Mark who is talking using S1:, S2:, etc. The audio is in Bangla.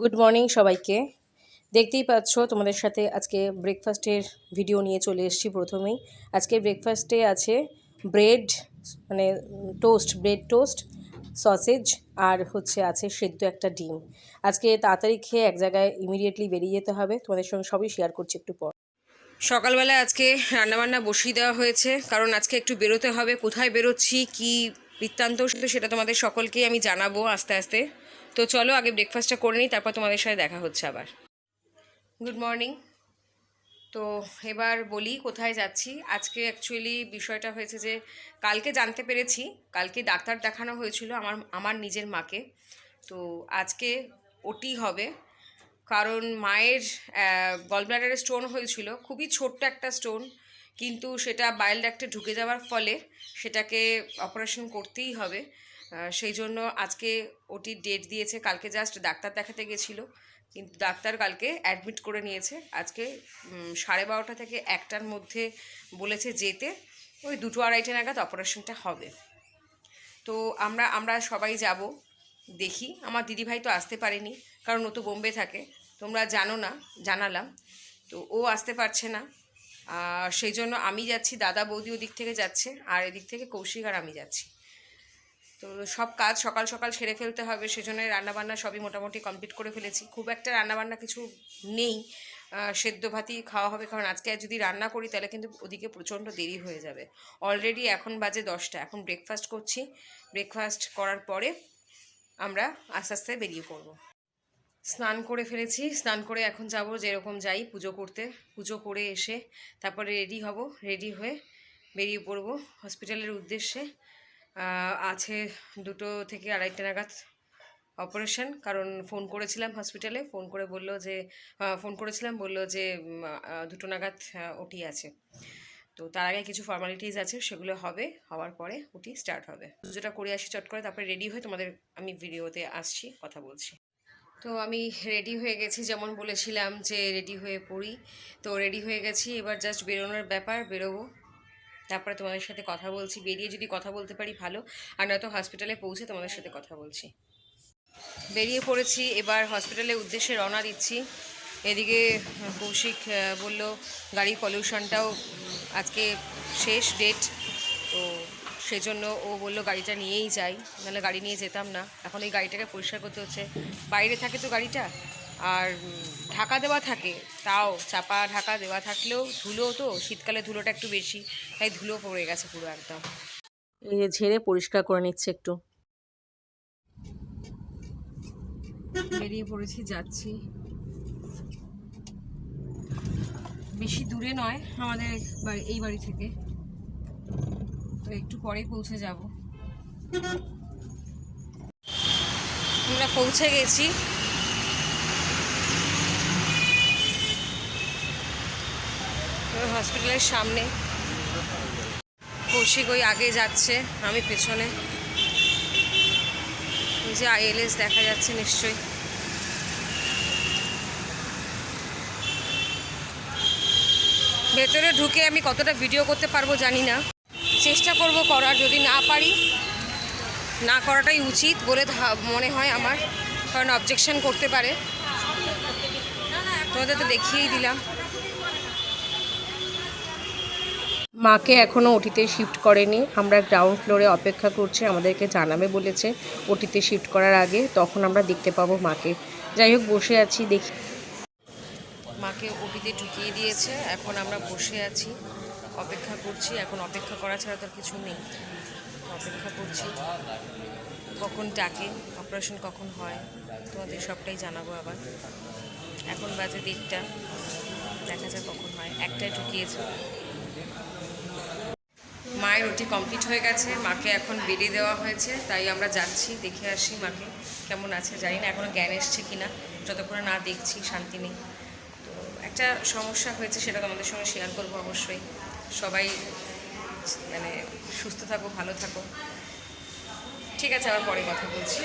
S1: গুড মর্নিং সবাইকে। দেখতেই পাচ্ছ, তোমাদের সাথে আজকে ব্রেকফাস্টের ভিডিও নিয়ে চলে এসেছি প্রথমেই। আজকে ব্রেকফাস্টে আছে ব্রেড মানে টোস্ট ব্রেড টোস্ট সসেজ আর হচ্ছে আছে সেদ্ধ একটা ডিম। আজকে তাড়াতাড়ি খেয়ে এক জায়গায় ইমিডিয়েটলি বেরিয়ে যেতে হবে। তোমাদের সঙ্গে সবই শেয়ার করছি একটু পর। সকালবেলা আজকে রান্নাবান্না বসিয়ে দেওয়া হয়েছে, কারণ আজকে একটু বেরোতে হবে। কোথায় বেরোচ্ছি, কি বৃত্তান্ত শুধু সেটা তোমাদের সকলকেই আমি জানাব আস্তে আস্তে। তো চলো আগে ব্রেকফাস্টটা করে নিই, তারপর তোমাদের সাথে দেখা হচ্ছে আবার। গুড মর্নিং তো এবার বলি কোথায় যাচ্ছি। আজকে অ্যাকচুয়ালি বিষয়টা হয়েছে যে, কালকে জানতে পেরেছি, কালকে ডাক্তার দেখানো হয়েছিল আমার আমার নিজের মাকে। তো আজকে ওটি হবে, কারণ মায়ের গলব্লাডারে স্টোন হয়েছিল, খুবই ছোট্ট একটা স্টোন কিন্তু সেটা বাইল ডাক্টে ঢুকে যাওয়ার ফলে সেটাকে অপারেশন করতেই হবে। সেই জন্য আজকে ওটির ডেট দিয়েছে, কালকে জাস্ট ডাক্তার দেখাতে গেছিল। কিন্তু ডাক্তার কালকে অ্যাডমিট করে নিয়েছে। আজকে সাড়ে বারোটা থেকে একটার মধ্যে বলেছে যেতে। ওই দুটো আড়াইটে নাগাদ অপারেশনটা হবে। তো আমরা আমরা সবাই যাব, দেখি। আমার দিদিভাই তো আসতে পারেনি, কারণ ও তো বোম্বে থাকে। তোমরা জানো না, জানালাম। তো ও আসতে পারছে না। সেই জন্য আমি যাচ্ছি, দাদা বৌদি ওদিক থেকে যাচ্ছে, আর এদিক থেকে কৌশিক আর আমি যাচ্ছি। তো সব কাজ সকাল সকাল সেরে ফেলতে হবে সেজন্য রান্নাবান্না সবই মোটামুটি কমপ্লিট করে ফেলেছি। খুব একটা রান্নাবান্না কিছু নেই সেদ্ধ ভাতই খাওয়া হবে, কারণ আজকে যদি রান্না করি তাহলে কিন্তু ওদিকে প্রচণ্ড দেরি হয়ে যাবে। অলরেডি এখন বাজে দশটা, এখন ব্রেকফাস্ট করছি। ব্রেকফাস্ট করার পরে আমরা আস্তে আস্তে বেরিয়ে পড়ব। স্নান করে ফেলেছি। স্নান করে এখন যাব যেরকম যাই পুজো করতে। পুজো করে এসে তারপরে রেডি হব। রেডি হয়ে বেরিয়ে পড়ব হসপিটালের উদ্দেশ্যে। আছে দুটো থেকে আড়াইটে নাগাদ অপারেশন কারণ ফোন করেছিলাম হসপিটালে ফোন করে বলল যে ফোন করেছিলাম, বলল যে দুটো নাগাদ ওটি আছে। তো তার আগে কিছু ফর্মালিটিস আছে, সেগুলো হবে। হওয়ার পরে ওটি স্টার্ট হবে। পুজোটা করে আসি চট করে। তারপরে রেডি হয়ে তোমাদের আমি ভিডিওতে আসছি, কথা বলছি। তো আমি রেডি হয়ে গেছি, যেমন বলেছিলাম যে রেডি হয়ে পড়ি। তো রেডি হয়ে গেছি, এবার জাস্ট বেরোনোর ব্যাপার, বেরোবো। তারপরে তোমাদের সাথে কথা বলছি, বেরিয়ে যদি কথা বলতে পারি ভালো, আর নয়তো হসপিটালে পৌঁছে তোমাদের সাথে কথা বলছি। বেরিয়ে পড়েছি, এবার হসপিটালের উদ্দেশ্যে রওনা দিচ্ছি। এদিকে কৌশিক বলল গাড়ি পলিউশনটাও আজকে শেষ ডেট সেজন্য ও বলল গাড়িটা নিয়েই যাই। নাহলে গাড়ি নিয়ে যেতাম না। এখন এই গাড়িটাকে পরিষ্কার করতে হচ্ছে। বাইরে থাকে তো গাড়িটা? আর ঢাকা দেওয়া থাকে। তাও চাপা ঢাকা দেওয়া থাকলেও ধুলো তো শীতকালে ধুলোটা একটু বেশি তাই ধুলো পড়ে গেছে পুরো একদম। ঝেড়ে পরিষ্কার করে নিচ্ছে একটু। বেরিয়ে পড়েছি যাচ্ছি। বেশি দূরে নয় আমাদের এই বাড়ি থেকে। একটু পরেই পৌঁছে যাব। আমরা পৌঁছে গেছি। হসপিটালের সামনে। কৌশিক ওই আগে যাচ্ছে, আমি পেছনে। যে আইএলএস দেখা যাচ্ছে নিশ্চয়ই। ভেতরে ঢুকে আমি কতটা ভিডিও করতে পারব জানি না। চেষ্টা করব করার যদি না পারি না করাটাই উচিত বলে মনে হয় আমার কারণ অবজেকশন করতে পারে। তোমাদের তো দেখিয়েই দিলাম। মাকে এখনও ওটিতে শিফট করেনি। আমরা গ্রাউন্ড ফ্লোরে অপেক্ষা করছি আমাদেরকে জানাবে বলেছে ওটিতে শিফট করার আগে তখন আমরা দেখতে পাবো মাকে। যাই হোক বসে আছি দেখি। মাকে ওটিতে ঢুকিয়ে দিয়েছে এখন আমরা বসে আছি। অপেক্ষা করছি, এখন অপেক্ষা করা ছাড়া তো আর কিছু নেই। অপেক্ষা করছি, কখন ডাকে, অপারেশন কখন হয়, তোমাদের সবটাই জানাব আবার। এখন বাজে দেড়টা, দেখা যাক কখন হয়। একটাই ঢুকিয়েছে। মায়ের ওটি কমপ্লিট হয়ে গেছে, মাকে এখন বেরিয়ে দেওয়া হয়েছে, তাই আমরা যাচ্ছি, দেখে আসি মাকে, কেমন আছে জানি না এখনও জ্ঞান এসছে কি না যতক্ষণ না দেখছি, শান্তি নেই। তো একটা সমস্যা হয়েছে, সেটা তোমাদের সঙ্গে শেয়ার করব অবশ্যই। সবাই মানে সুস্থ থাকো ভালো থাকো। ঠিক আছে আবার পরে কথা বলছি।